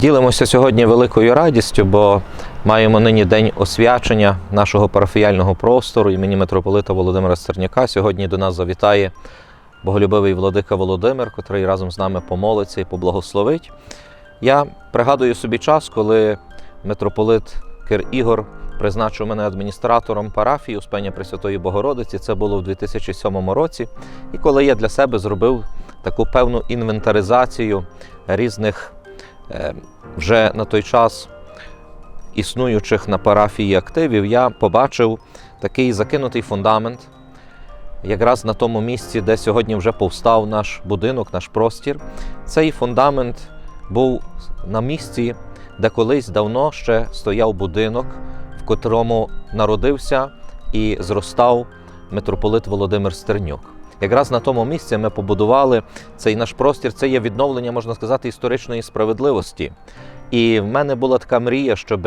Ділимося сьогодні великою радістю, бо маємо нині день освячення нашого парафіяльного простору імені митрополита Володимира Стерняка. Сьогодні до нас завітає боголюбивий владика Володимир, котрий разом з нами помолиться і поблагословить. Я пригадую собі час, коли митрополит Кир Ігор призначив мене адміністратором парафії Успення Пресвятої Богородиці. Це було в 2007 році. І коли я для себе зробив таку певну інвентаризацію різних вже на той час існуючих на парафії активів, я побачив такий закинутий фундамент, якраз на тому місці, де сьогодні вже повстав наш будинок, наш простір. Цей фундамент був на місці, де колись давно ще стояв будинок, в котрому народився і зростав митрополит Володимир Стернюк. Якраз на тому місці ми побудували цей наш простір. Це є відновлення, можна сказати, історичної справедливості. І в мене була така мрія, щоб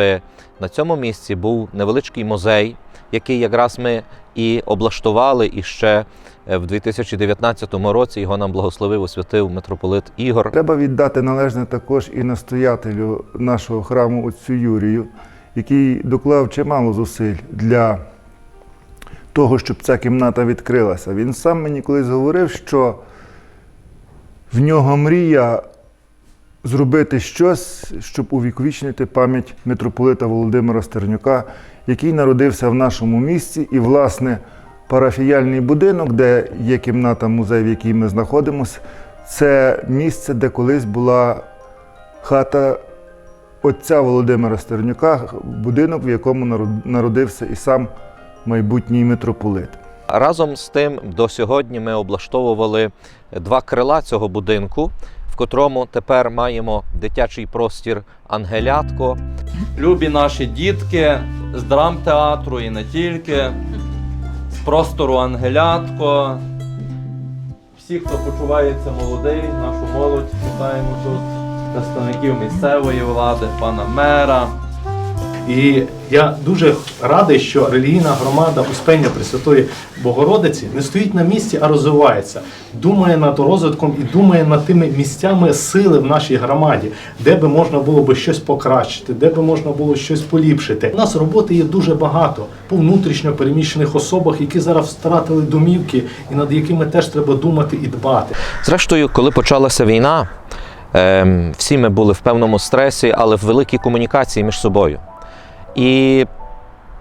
на цьому місці був невеличкий музей, який якраз ми і облаштували, і ще е, в 2019 році його нам благословив освятив митрополит Ігор. Треба віддати належне також і настоятелю нашого храму отцю Юрію, який доклав чимало зусиль для того, щоб ця кімната відкрилася. Він сам мені колись говорив, що в нього мрія зробити щось, щоб увіковічнити пам'ять митрополита Володимира Стернюка, який народився в нашому місті. І, власне, парафіяльний будинок, де є кімната музей, в якій ми знаходимося, це місце, де колись була хата отця Володимира Стернюка, будинок, в якому народився і сам майбутній митрополит. Разом з тим, до сьогодні ми облаштовували два крила цього будинку, в котрому тепер маємо дитячий простір Ангелятко. Любі наші дітки з драмтеатру і не тільки, з простору Ангелятко. Всі, хто почувається молодий, нашу молодь вітаємо тут, представників місцевої влади, пана мера. І я дуже радий, що релігійна громада Успення Пресвятої Богородиці не стоїть на місці, а розвивається. Думає над розвитком і думає над тими місцями сили в нашій громаді, де би можна було би щось покращити, де би можна було щось поліпшити. У нас роботи є дуже багато по внутрішньо переміщених особах, які зараз втратили домівки, і над якими теж треба думати і дбати. Зрештою, коли почалася війна, ем, всі ми були в певному стресі, але в великій комунікації між собою. І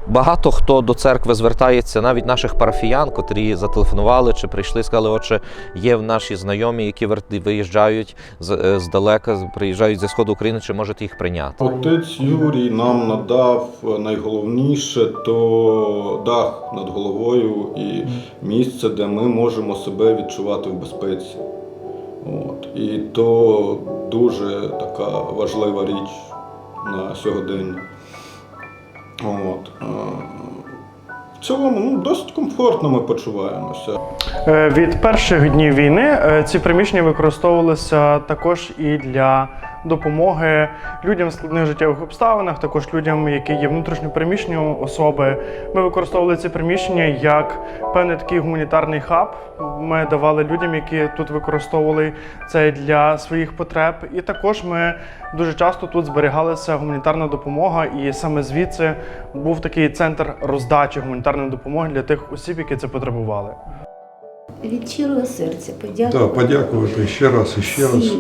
багато хто до церкви звертається, навіть наших парафіян, котрі зателефонували чи прийшли, сказали, отже, є в наші знайомі, які виїжджають з- е, здалека, приїжджають зі сходу України, чи можете їх прийняти? Отець Юрій нам надав найголовніше то дах над головою і місце, де ми можемо себе відчувати в безпеці. От. І то дуже така важлива річ на сьогодення. От. е, В цілому ну, досить комфортно ми почуваємося. Е, Від перших днів війни е, ці приміщення використовувалися також і для допомоги людям в складних життєвих обставинах, також людям, які є внутрішньо переміщені особи. Ми використовували ці приміщення як певний такий гуманітарний хаб. Ми давали людям, які тут використовували це для своїх потреб. І також ми дуже часто тут зберігалася гуманітарна допомога, і саме звідси був такий центр роздачі гуманітарної допомоги для тих осіб, які це потребували. Від щирого серця Так, подякувати подякувати ще раз і ще раз.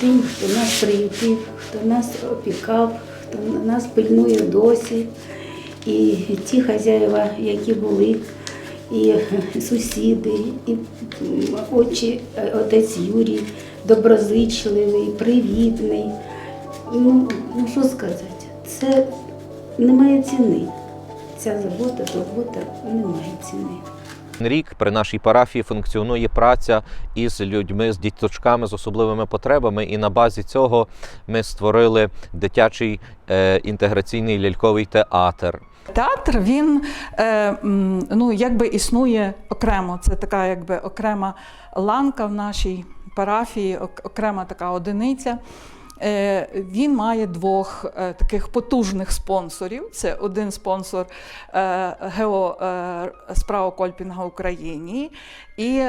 Тим, хто нас приютив, хто нас опікав, хто нас пильнує досі. І ті хазяїва, які були, і сусіди, і очі, е, отець Юрій, доброзичливий, привітний. Ну, ну що сказати, це немає ціни. Ця забота, турбота немає ціни. Рік при нашій парафії функціонує праця із людьми, з діточками з особливими потребами, і на базі цього ми створили дитячий е, інтеграційний ляльковий театр. Театр він е, ну, якби існує окремо. Це така якби окрема ланка в нашій парафії, ок- окрема така одиниця. Е, Він має двох е, таких потужних спонсорів. Це один спонсор е, ГЕО справа Кольпінга Україні і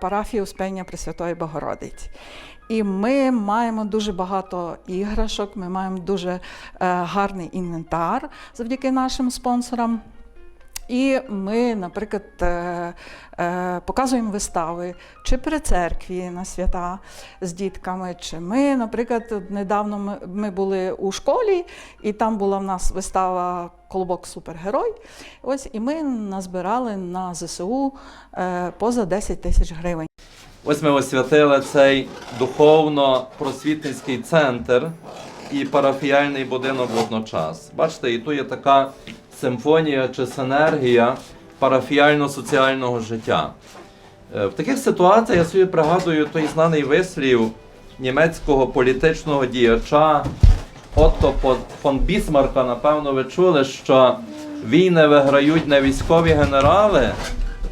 парафія Успення Пресвятої Богородиці. І ми маємо дуже багато іграшок, ми маємо дуже гарний інвентар завдяки нашим спонсорам. І ми, наприклад, е, е, показуємо вистави чи при церкві на свята з дітками. Чи ми, наприклад, недавно ми, були у школі, і там була в нас вистава Колобок Супергерой. Ось і ми назбирали на ЗСУ е, поза 10 тисяч гривень. Ось ми освятили цей духовно-просвітницький центр і парафіяльний будинок водночас. Бачите, і тут є така симфонія чи синергія парафіяльно-соціального життя. Е, В таких ситуаціях я собі пригадую той знаний вислів німецького політичного діяча Отто фон Бісмарка, напевно, ви чули, що війни виграють не військові генерали,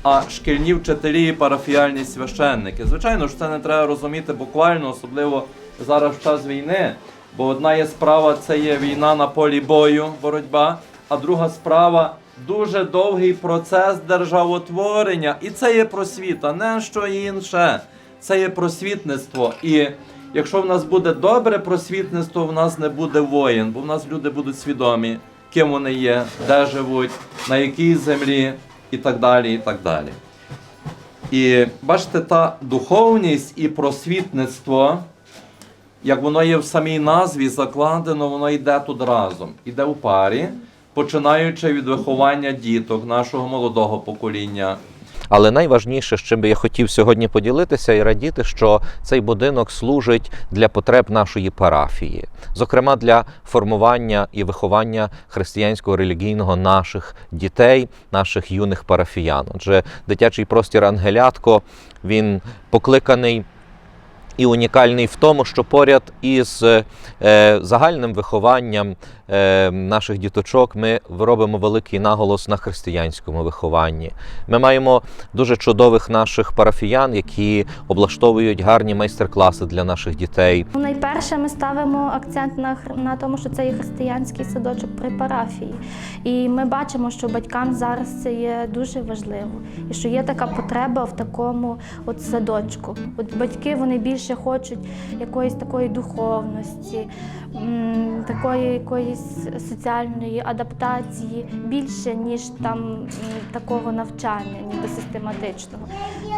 а шкільні вчителі і парафіяльні священники. Звичайно ж, це не треба розуміти буквально, особливо зараз в час війни. Бо одна є справа це є війна на полі бою, боротьба, а друга справа дуже довгий процес державотворення. І це є просвіта, не що інше. Це є просвітництво. І якщо в нас буде добре просвітництво, в нас не буде воїн, бо в нас люди будуть свідомі, ким вони є, де живуть, на якій землі і так далі. і так далі. І бачите, та духовність і просвітництво, як воно є в самій назві закладено, воно йде тут разом, іде у парі, починаючи від виховання діток нашого молодого покоління. Але найважніше, з чим би я хотів сьогодні поділитися і радіти, що цей будинок служить для потреб нашої парафії, зокрема для формування і виховання християнського релігійного наших дітей, наших юних парафіян. Отже, дитячий простір Ангелятко він покликаний. І унікальний в тому, що поряд із е, загальним вихованням наших діточок ми робимо великий наголос на християнському вихованні. Ми маємо дуже чудових наших парафіян, які облаштовують гарні майстер-класи для наших дітей. Ну, Найперше ми ставимо акцент на, на тому, що це є християнський садочок при парафії. І ми бачимо, що батькам зараз це є дуже важливо. І що є така потреба в такому от садочку. От батьки вони більше хочуть якоїсь такої духовності, такої якоїсь соціальної адаптації, більше, ніж там такого навчання, ніби систематичного.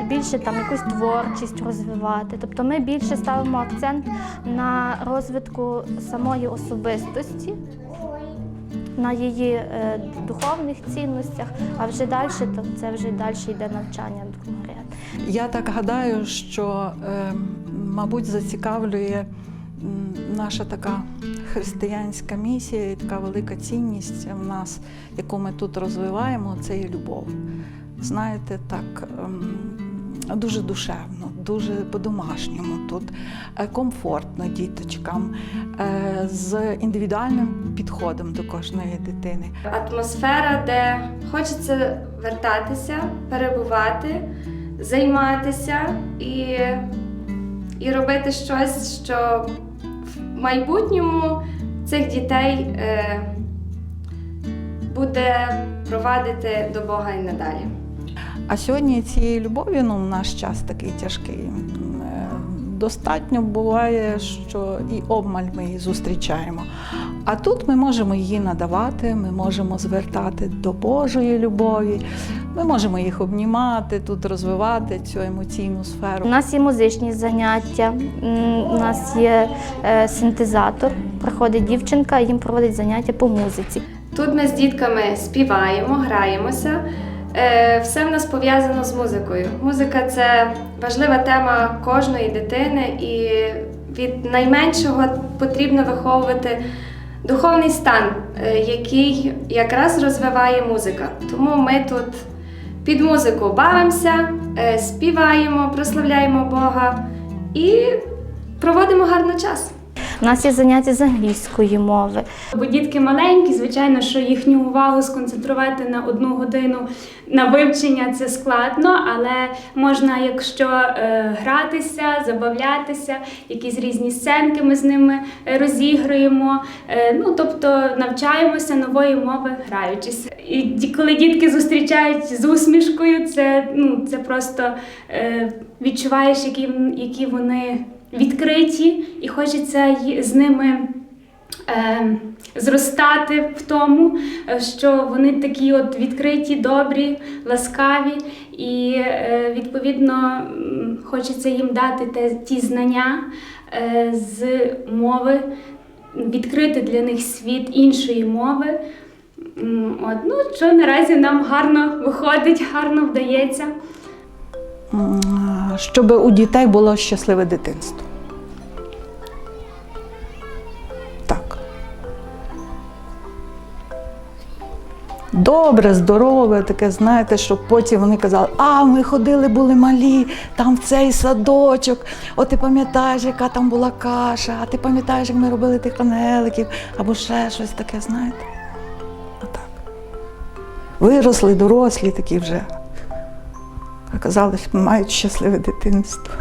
Більше там якусь творчість розвивати. Тобто ми більше ставимо акцент на розвитку самої особистості, на її е, духовних цінностях, а вже далі то це вже далі йде навчання другоряд. Я так гадаю, що, е, мабуть, зацікавлює наша така християнська місія і така велика цінність в нас, яку ми тут розвиваємо, це є любов. Знаєте, так ем, дуже душевно, дуже по-домашньому тут, е, комфортно діточкам, е, з індивідуальним підходом до кожної дитини. атмосфера, де хочеться вертатися, перебувати, займатися і, і робити щось, що майбутньому цих дітей е, буде провадити до Бога і надалі. А сьогодні цієї любові, ну, наш час такий тяжкий. е, Достатньо буває, що і обмаль ми її зустрічаємо. А тут ми можемо її надавати, ми можемо звертати до Божої любові, ми можемо їх обнімати, тут розвивати цю емоційну сферу. У нас є музичні заняття, у нас є е, синтезатор. Приходить дівчинка, їм проводить заняття по музиці. Тут ми з дітками співаємо, граємося. Е, Все в нас пов'язано з музикою. Музика це важлива тема кожної дитини, і від найменшого потрібно виховувати духовний стан, е, який якраз розвиває музика. Тому ми тут під музику бавимося, е, співаємо, прославляємо Бога і проводимо гарний час. У нас є заняття з англійської мови. Бо дітки маленькі, звичайно, що їхню увагу сконцентрувати на одну годину на вивчення це складно, але можна, якщо е, гратися, забавлятися, якісь різні сценки ми з ними розігруємо. Е, ну тобто навчаємося нової мови, граючись. І коли дітки зустрічають з усмішкою, це ну це просто е, відчуваєш, які, які вони відкриті, і хочеться з ними е, зростати в тому, е, що вони такі от відкриті, добрі, ласкаві, і е, відповідно хочеться їм дати те, ті знання е, з мови, відкрити для них світ іншої мови. От, ну, що наразі нам гарно виходить, гарно вдається. Щоб у дітей було щасливе дитинство. Так. Добре, здорове, таке, знаєте, щоб потім вони казали, а ми ходили, були малі, там в цей садочок, о, ти пам'ятаєш, яка там була каша, а ти пам'ятаєш, як ми робили тих анеликів, або ще щось таке, знаєте. Отак. Виросли, дорослі такі вже. Казали, мають щасливе дитинство.